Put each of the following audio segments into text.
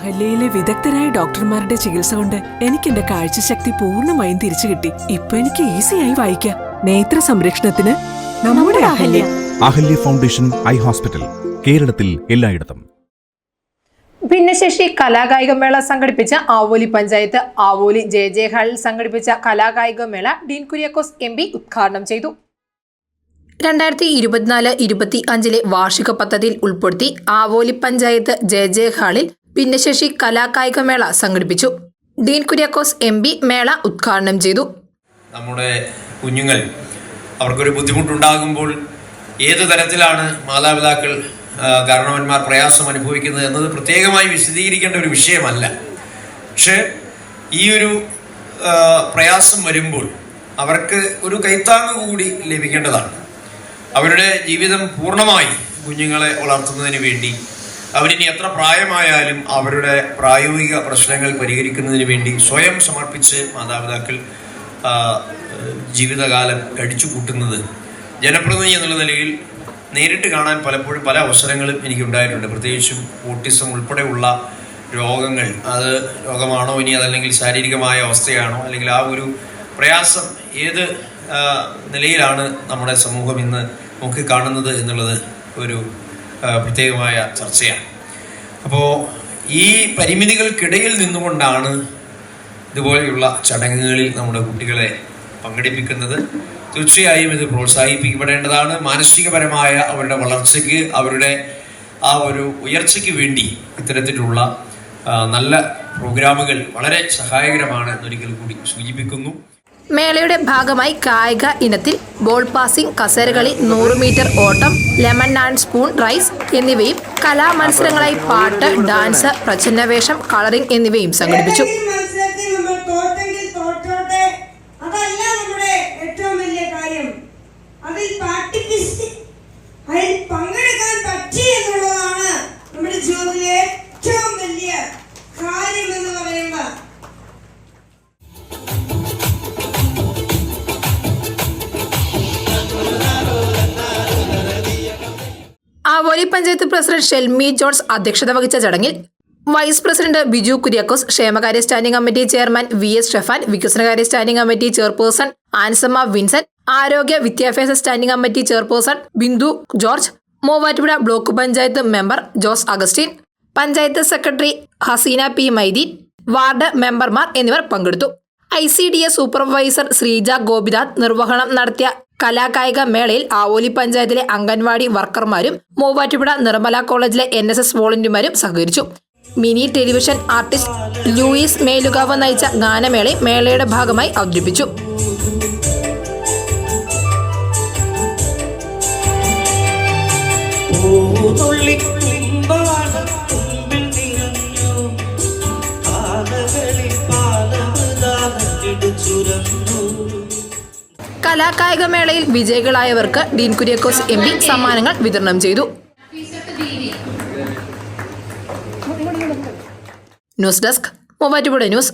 അഹല്യയിലെ വിദഗ്ധരായ ഡോക്ടർമാരുടെ ചികിത്സ കൊണ്ട് എനിക്ക് എന്റെ കാഴ്ചശക്തി പൂർണമായും തിരിച്ചു കിട്ടി. ഇപ്പൊ എനിക്ക് ഈസിയായി വായിക്കാം. നേത്ര സംരക്ഷണത്തിന് നമ്മുടെ Ahalya. Ahalya. Foundation eye hospital കേരളത്തിൽ എല്ലായിടത്തും. ഭിന്നശേഷി കലാകായിക മേള സംഘടിപ്പിച്ച ആവോലി പഞ്ചായത്ത് ആവോലി ജെ ജെ ഹാളിൽ സംഘടിപ്പിച്ച കലാകായിക മേള ഡീൻ കുര്യാക്കോസ് എം പി ഉദ്ഘാടനം ചെയ്തു. രണ്ടായിരത്തി ഇരുപത്തിനാല് ഇരുപത്തി അഞ്ചിലെ വാർഷിക പദ്ധതിയിൽ ഉൾപ്പെടുത്തി ആവോലി പഞ്ചായത്ത് ജെ ജെ ഹാളിൽ ഭിന്നശേഷി കലാകായിക മേള സംഘടിപ്പിച്ചു. ഡീൻ കുര്യാക്കോസ് എം പി മേള ഉദ്ഘാടനം ചെയ്തു. നമ്മുടെ കുഞ്ഞുങ്ങൾ അവർക്കൊരു ബുദ്ധിമുട്ടുണ്ടാകുമ്പോൾ ഏത് തരത്തിലാണ് മാതാപിതാക്കൾ കാരണവന്മാർ പ്രയാസം അനുഭവിക്കുന്നത് എന്നത് പ്രത്യേകമായി വിശദീകരിക്കേണ്ട ഒരു വിഷയമല്ല. പക്ഷേ ഈ ഒരു പ്രയാസം വരുമ്പോൾ അവർക്ക് ഒരു കൈത്താങ്ങ് കൂടി ലഭിക്കേണ്ടതാണ്. അവരുടെ ജീവിതം പൂർണമായി കുഞ്ഞുങ്ങളെ വളർത്തുന്നതിന് വേണ്ടി അവരിനി എത്ര പ്രായമായാലും അവരുടെ പ്രായോഗിക പ്രശ്നങ്ങൾ പരിഹരിക്കുന്നതിന് വേണ്ടി സ്വയം സമർപ്പിച്ച് മാതാപിതാക്കൾ ജീവിതകാലം കഴിച്ചു കൂട്ടുന്നത് ജനപ്രതിനിധി എന്നുള്ള നിലയിൽ നേരിട്ട് കാണാൻ പലപ്പോഴും പല അവസരങ്ങളും എനിക്കുണ്ടായിട്ടുണ്ട്. പ്രത്യേകിച്ചും ഓട്ടിസം ഉൾപ്പെടെയുള്ള രോഗങ്ങൾ. അത് രോഗമാണോ ഇനി അതല്ലെങ്കിൽ ശാരീരികമായ അവസ്ഥയാണോ? അല്ലെങ്കിൽ ആ ഒരു പ്രയാസം ഏത് നിലയിലാണ് നമ്മുടെ സമൂഹം ഇന്ന് നോക്കി കാണുന്നത് എന്നുള്ളത് ഒരു പ്രത്യേകമായ ചർച്ചയാണ്. അപ്പോൾ ഈ പരിമിതികൾക്കിടയിൽ നിന്നുകൊണ്ടാണ് ഇതുപോലെയുള്ള ചടങ്ങുകളിൽ നമ്മുടെ കുട്ടികളെ പങ്കെടുപ്പിക്കുന്നത്. തീർച്ചയായും ഇത് പ്രോത്സാഹിപ്പിക്കപ്പെടേണ്ടതാണ്. മാനസികപരമായ അവരുടെ വളർച്ചയ്ക്ക് അവരുടെ ആ ഒരു ഉയർച്ചയ്ക്ക് വേണ്ടി ഇത്തരത്തിലുള്ള നല്ല പ്രോഗ്രാമുകൾ വളരെ സഹായകരമാണ് എന്നൊരിക്കൽ കൂടി സൂചിപ്പിക്കുന്നു. മേളയുടെ ഭാഗമായി കായിക ഇനത്തിൽ ബോൾ പാസിംഗ് കസേരകളി നൂറ് മീറ്റർ ഓട്ടം ലെമൺ ആൻഡ് സ്പൂൺ റൈസ് എന്നിവയും കലാമത്സരങ്ങളായി പാട്ട് ഡാൻസ് പ്രച്ഛന്നവേഷം കളറിംഗ് എന്നിവയും സംഘടിപ്പിച്ചു. ഈ ആവോലി പഞ്ചായത്ത് പ്രസിഡന്റ് ഷെൽമി ജോൺസ് അധ്യക്ഷത വഹിച്ച ചടങ്ങിൽ വൈസ് പ്രസിഡന്റ് ബിജു കുര്യാക്കോസ് ക്ഷേമകാര്യ standing committee chairman V S Shefan വികസനകാര്യ standing committee chairperson Ansamma Vincent ആരോഗ്യ വിദ്യാഭ്യാസ standing committee chairperson Bindu George Muvattupuzha block panchayat member Jose Augustine panchayat secretary Haseena P Maideen ward മെമ്പർമാർ എന്നിവർ പങ്കെടുത്തു. I C D S supervisor Sreeja Gopinath നിർവഹണം നടത്തിയ കലാകായിക മേളയിൽ ആവോലി പഞ്ചായത്തിലെ അംഗൻവാടി വർക്കർമാരും മൂവാറ്റുപുഴ നിർമ്മല കോളേജിലെ എൻ എസ് എസ് വോളണ്ടിയർമാരും സഹകരിച്ചു. Mini television artist Louis Melukavu നയിച്ച ഗാനമേളയും മേളയുടെ ഭാഗമായി അവതരിപ്പിച്ചു. പൂതുള്ളിക്കുമ്പാണ് കലാകായിക മേളയിൽ വിജയികളായവർക്ക് ഡീൻ കുര്യാക്കോസ് എം പി സമ്മാനങ്ങൾ വിതരണം ചെയ്തു. News desk Muvattupuzha news.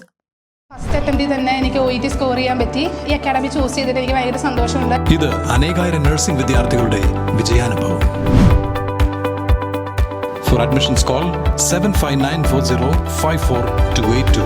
First അറ്റംപ്റ്റിൽ തന്നെ എനിക്ക് ഒ ടി സ്കോർ ചെയ്യാൻ പറ്റി. ഈ അക്കാഡമി ചൂസ് ചെയ്തിട്ട് എനിക്ക് ഭയങ്കര സന്തോഷമുണ്ട്. ഇത് അനേകായിരം നഴ്സിംഗ് വിദ്യാർത്ഥികളുടെ വിജയാനുഭവം. For admissions call seven five nine four zero five four two eight two